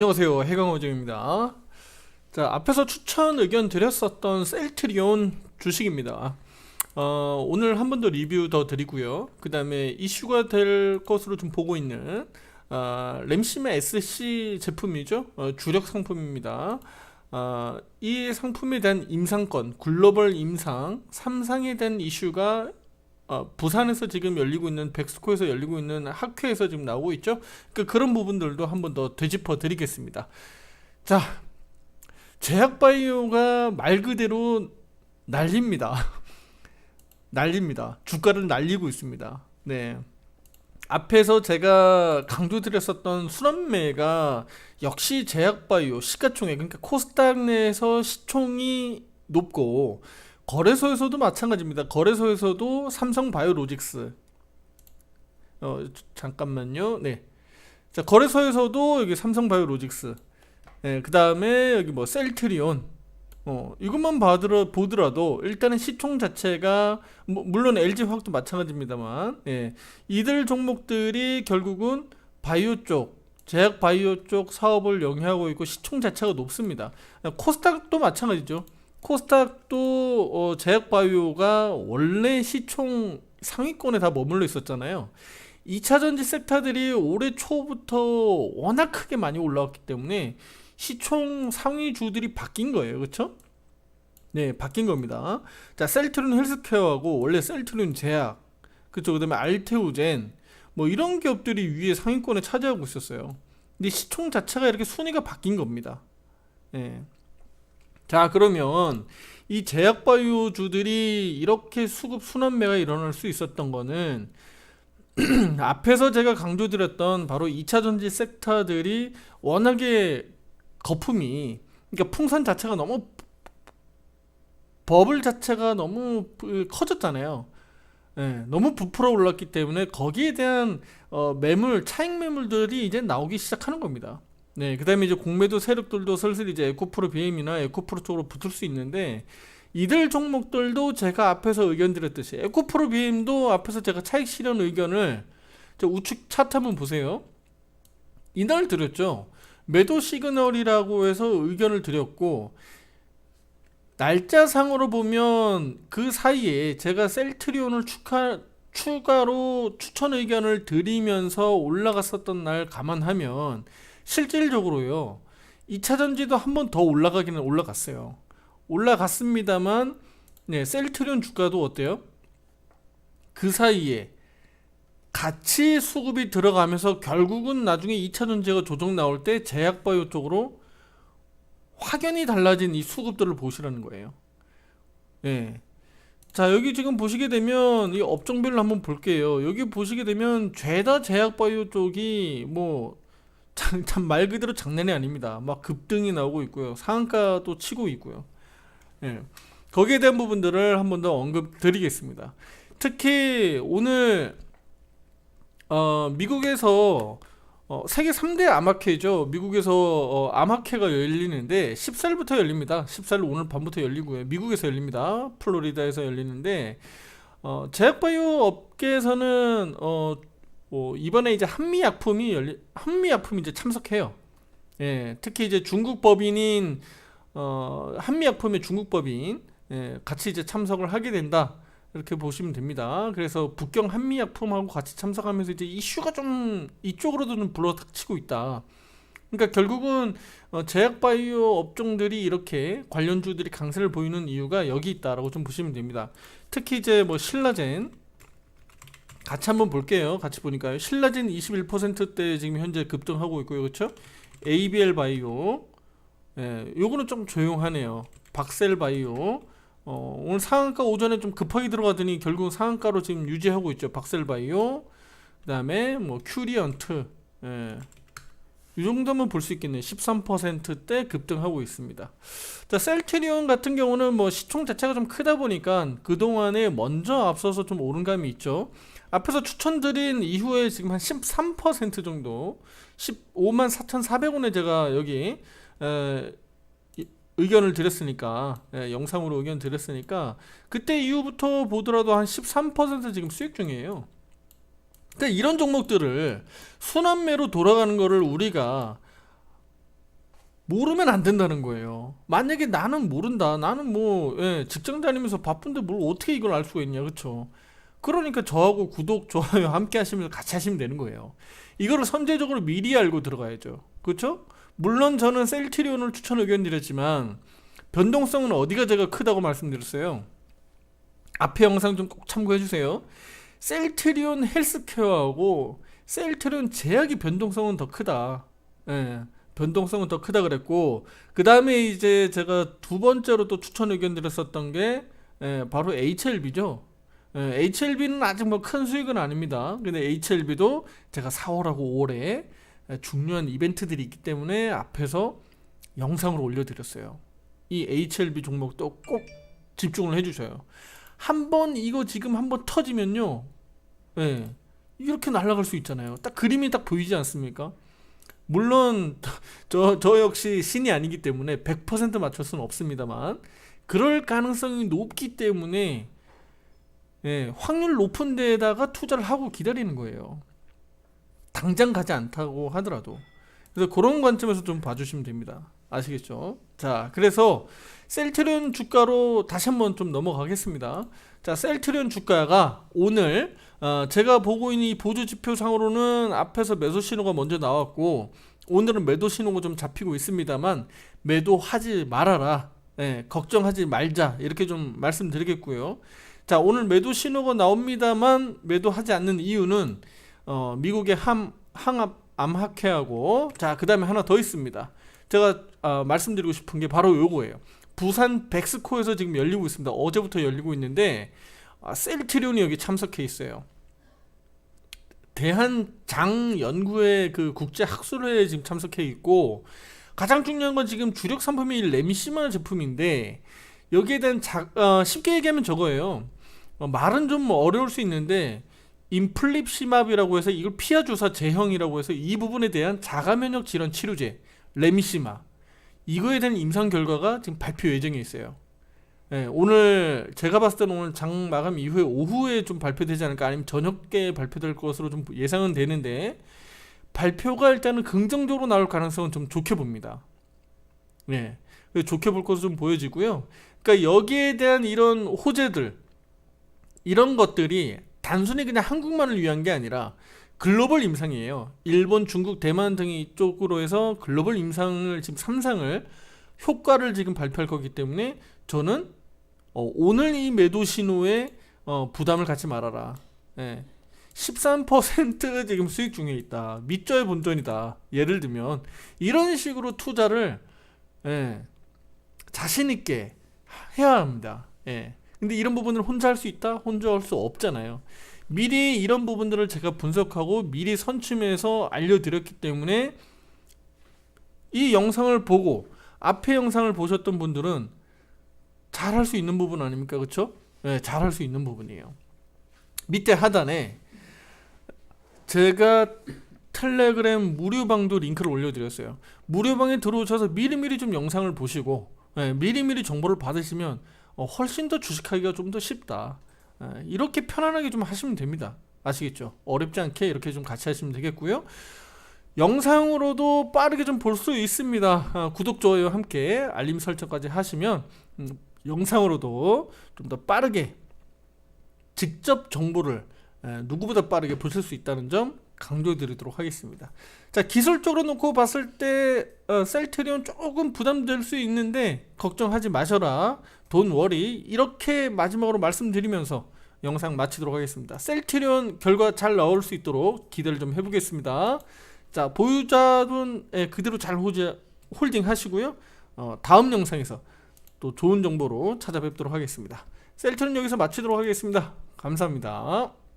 안녕하세요. 해강호정입니다. 자 앞에서 추천 의견 드렸었던 셀트리온 주식입니다. 어, 오늘 한 번 더 리뷰 더 드리고요. 그 다음에 이슈가 될 것으로 좀 보고 있는 어, 램심의 SC 제품이죠? 어, 주력 상품입니다. 어, 이 상품에 대한 임상권 글로벌 임상 3상에 대한 이슈가 어, 부산에서 지금 열리고 있는 백스코에서 열리고 있는 학회에서 지금 나오고 있죠. 그 그런 부분들도 한번 더 되짚어 드리겠습니다. 자, 제약바이오가 말 그대로 난립니다. 난립니다. 주가를 날리고 있습니다. 네. 앞에서 제가 강조드렸었던 순환매가 역시 제약바이오 시가총액 그러니까 코스닥 내에서 시총이 높고 거래소에서도 마찬가지입니다. 거래소에서도 삼성 바이오로직스 어 잠깐만요. 네. 자 거래소에서도 여기 삼성 바이오로직스 네, 그 다음에 여기 뭐 셀트리온 어 이것만 봐더라 보더라도 일단은 시총 자체가 뭐, 물론 LG 화학도 마찬가지입니다만 예, 이들 종목들이 결국은 바이오 쪽 제약 바이오 쪽 사업을 영위하고 있고 시총 자체가 높습니다. 코스닥도 마찬가지죠. 코스닥도 어, 제약바이오가 원래 시총 상위권에 다 머물러 있었잖아요. 2차 전지 섹터들이 올해 초부터 워낙 크게 많이 올라왔기 때문에 시총 상위 주들이 바뀐 거예요. 그렇죠? 네, 바뀐 겁니다. 자, 셀트론 헬스케어하고 원래 셀트론 제약, 그쵸? 그다음에 알테우젠 뭐 이런 기업들이 위에 상위권에 차지하고 있었어요. 근데 시총 자체가 이렇게 순위가 바뀐 겁니다. 예. 자, 그러면 이 제약 바이오주들이 이렇게 수급 순환매가 일어날 수 있었던 거는 앞에서 제가 강조드렸던 바로 2차 전지 섹터들이 워낙에 거품이 그러니까 풍선 자체가 너무 버블 자체가 너무 커졌잖아요. 예, 너무 부풀어 올랐기 때문에 거기에 대한 어, 매물 차익 매물들이 이제 나오기 시작하는 겁니다. 네, 그다음에 이제 공매도 세력들도 슬슬 이제 에코프로 BM이나 에코프로 쪽으로 붙을 수 있는데 이들 종목들도 제가 앞에서 의견 드렸듯이 에코프로 BM도 앞에서 제가 차익 실현 의견을 우측 차트 한번 보세요. 이날 드렸죠. 매도 시그널이라고 해서 의견을 드렸고 날짜상으로 보면 그 사이에 제가 셀트리온을 추가 추가로 추천 의견을 드리면서 올라갔었던 날 감안하면 실질적으로요. 2차 전지도 한 번 더 올라가기는 올라갔어요. 올라갔습니다만 네, 셀트리온 주가도 어때요? 그 사이에 같이 수급이 들어가면서 결국은 나중에 2차 전지가 조정 나올 때 제약바이오 쪽으로 확연히 달라진 이 수급들을 보시라는 거예요. 예. 자, 여기 지금 보시게 되면 이 업종별로 한번 볼게요. 여기 보시게 되면 죄다 제약바이오 쪽이 뭐 참 말 그대로 장난이 아닙니다. 막 급등이 나오고 있고요. 상한가도 치고 있고요. 예. 거기에 대한 부분들을 한 번 더 언급 드리겠습니다. 특히 오늘 어, 미국에서 어, 세계 3대 암학회죠. 미국에서 어, 암학회가 열리는데 14일부터 열립니다. 14일 오늘 밤부터 열리고요. 미국에서 열립니다. 플로리다에서 열리는데 어, 제약바이오 업계에서는 어, 뭐 이번에 이제 한미 약품이 열리 한미 약품이 이제 참석해요. 예, 특히 이제 중국 법인인 어, 한미 약품의 중국 법인 예, 같이 이제 참석을 하게 된다. 이렇게 보시면 됩니다. 그래서 북경 한미 약품하고 같이 참석하면서 이제 이슈가 좀 이쪽으로도 좀 불러닥치고 있다. 그러니까 결국은 어, 제약바이오 업종들이 이렇게 관련주들이 강세를 보이는 이유가 여기 있다라고 좀 보시면 됩니다. 특히 이제 뭐 신라젠 같이 한번 볼게요. 같이 보니까요. 신라진 21%대 지금 현재 급등하고 있고요. 그렇죠? ABL 바이오. 예, 요거는 좀 조용하네요. 박셀 바이오. 어, 오늘 상한가 오전에 좀 급하게 들어가더니 결국 상한가로 지금 유지하고 있죠. 박셀 바이오. 그다음에 뭐 큐리언트. 예. 이 정도면 볼 수 있겠네요. 13%대 급등하고 있습니다. 자, 셀트리온 같은 경우는 뭐 시총 자체가 좀 크다 보니까 그동안에 먼저 앞서서 좀 오른 감이 있죠. 앞에서 추천드린 이후에 지금 한 13% 정도 15만 4,400원에 제가 여기 에, 의견을 드렸으니까 예, 영상으로 의견 드렸으니까 그때 이후부터 보더라도 한 13% 지금 수익 중이에요. 그러니까 이런 종목들을 순환매로 돌아가는 거를 우리가 모르면 안 된다는 거예요. 만약에 나는 모른다. 나는 뭐 예, 직장 다니면서 바쁜데 뭘 어떻게 이걸 알 수가 있냐, 그렇죠? 그러니까 저하고 구독, 좋아요 함께 하시면서 같이 하시면 되는 거예요. 이거를 선제적으로 미리 알고 들어가야죠. 그렇죠? 물론 저는 셀트리온을 추천 의견 드렸지만 변동성은 어디가 제가 크다고 말씀드렸어요. 앞에 영상 좀 꼭 참고해 주세요. 셀트리온 헬스케어하고 셀트리온 제약이 변동성은 더 크다. 예. 변동성은 더 크다 그랬고 그 다음에 이제 제가 두 번째로 또 추천 의견 드렸었던 게 예, 바로 HLB죠. 예, HLB는 아직 뭐 큰 수익은 아닙니다. 근데 HLB도 제가 4월하고 5월에 중요한 이벤트들이 있기 때문에 앞에서 영상으로 올려드렸어요. 이 HLB 종목도 꼭 집중을 해주셔요. 한 번 이거 지금 한 번 터지면요, 예, 이렇게 날아갈 수 있잖아요. 딱 그림이 딱 보이지 않습니까? 물론 저, 저 역시 신이 아니기 때문에 100% 맞출 수는 없습니다만 그럴 가능성이 높기 때문에 예, 확률 높은 데에다가 투자를 하고 기다리는 거예요. 당장 가지 않다고 하더라도. 그래서 그런 관점에서 좀 봐주시면 됩니다. 아시겠죠? 자, 그래서 셀트리온 주가로 다시 한번 좀 넘어가겠습니다. 자, 셀트리온 주가가 오늘 어, 제가 보고 있는 이 보조 지표상으로는 앞에서 매도 신호가 먼저 나왔고 오늘은 매도 신호가 좀 잡히고 있습니다만 매도하지 말아라. 예, 걱정하지 말자. 이렇게 좀 말씀드리겠고요. 자, 오늘 매도 신호가 나옵니다만 매도하지 않는 이유는 어, 미국의 함 항합 암학회하고 자, 그다음에 하나 더 있습니다. 제가 어, 말씀드리고 싶은 게 바로 요거예요. 부산 백스코에서 지금 열리고 있습니다. 어제부터 열리고 있는데 아, 셀트리온이 여기 참석해 있어요. 대한장 연구회 그 국제 학술회에 지금 참석해 있고 가장 중요한 건 지금 주력 상품이 레미시마 제품인데 여기에 대한 자, 어, 쉽게 얘기하면 저거예요. 어, 말은 좀 어려울 수 있는데 인플립시맙이라고 해서 이걸 피하 주사 제형이라고 해서 이 부분에 대한 자가 면역 질환 치료제 레미시마 이거에 대한 임상 결과가 지금 발표 예정에 있어요. 예, 오늘 제가 봤을 때는 오늘 장 마감 이후에 오후에 좀 발표되지 않을까 아니면 저녁에 발표될 것으로 좀 예상은 되는데 발표가 일단은 긍정적으로 나올 가능성은 좀 좋게 봅니다. 예. 그래서 좋게 볼 것으로 좀 보여지고요. 그러니까 여기에 대한 이런 호재들 이런 것들이 단순히 그냥 한국만을 위한 게 아니라 글로벌 임상이에요. 일본, 중국, 대만 등이 이쪽으로 해서 글로벌 임상을 지금 3상을 효과를 지금 발표할 거기 때문에 저는 어, 오늘 이 매도 신호에 어, 부담을 갖지 말아라. 예. 13% 지금 수익 중에 있다. 밑저의 본전이다. 예를 들면 이런 식으로 투자를 예, 자신 있게 해야 합니다. 예. 근데 이런 부분을 혼자 할 수 있다? 혼자 할 수 없잖아요. 미리 이런 부분들을 제가 분석하고 미리 선침해서 알려드렸기 때문에 이 영상을 보고 앞에 영상을 보셨던 분들은 잘 할 수 있는 부분 아닙니까? 그렇죠? 네, 잘 할 수 있는 부분이에요. 밑에 하단에 제가 텔레그램 무료방도 링크를 올려드렸어요. 무료방에 들어오셔서 미리미리 좀 영상을 보시고 네, 미리미리 정보를 받으시면 어, 훨씬 더 주식하기가 좀 더 쉽다. 네, 이렇게 편안하게 좀 하시면 됩니다. 아시겠죠? 어렵지 않게 이렇게 좀 같이 하시면 되겠고요. 영상으로도 빠르게 좀 볼 수 있습니다. 아, 구독, 좋아요 함께 알림 설정까지 하시면 음, 영상으로도 좀 더 빠르게 직접 정보를 에, 누구보다 빠르게 보실 수 있다는 점 강조드리도록 하겠습니다. 자 기술적으로 놓고 봤을 때 어, 셀트리온 조금 부담될 수 있는데 걱정하지 마셔라. 돈 워리 이렇게 마지막으로 말씀드리면서 영상 마치도록 하겠습니다. 셀트리온 결과 잘 나올 수 있도록 기대를 좀 해보겠습니다. 자 보유자분 예, 그대로 잘 호재, 홀딩 하시고요. 어, 다음 영상에서 또 좋은 정보로 찾아뵙도록 하겠습니다. 셀트는 여기서 마치도록 하겠습니다. 감사합니다.